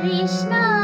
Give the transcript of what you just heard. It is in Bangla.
কৃষ্ণ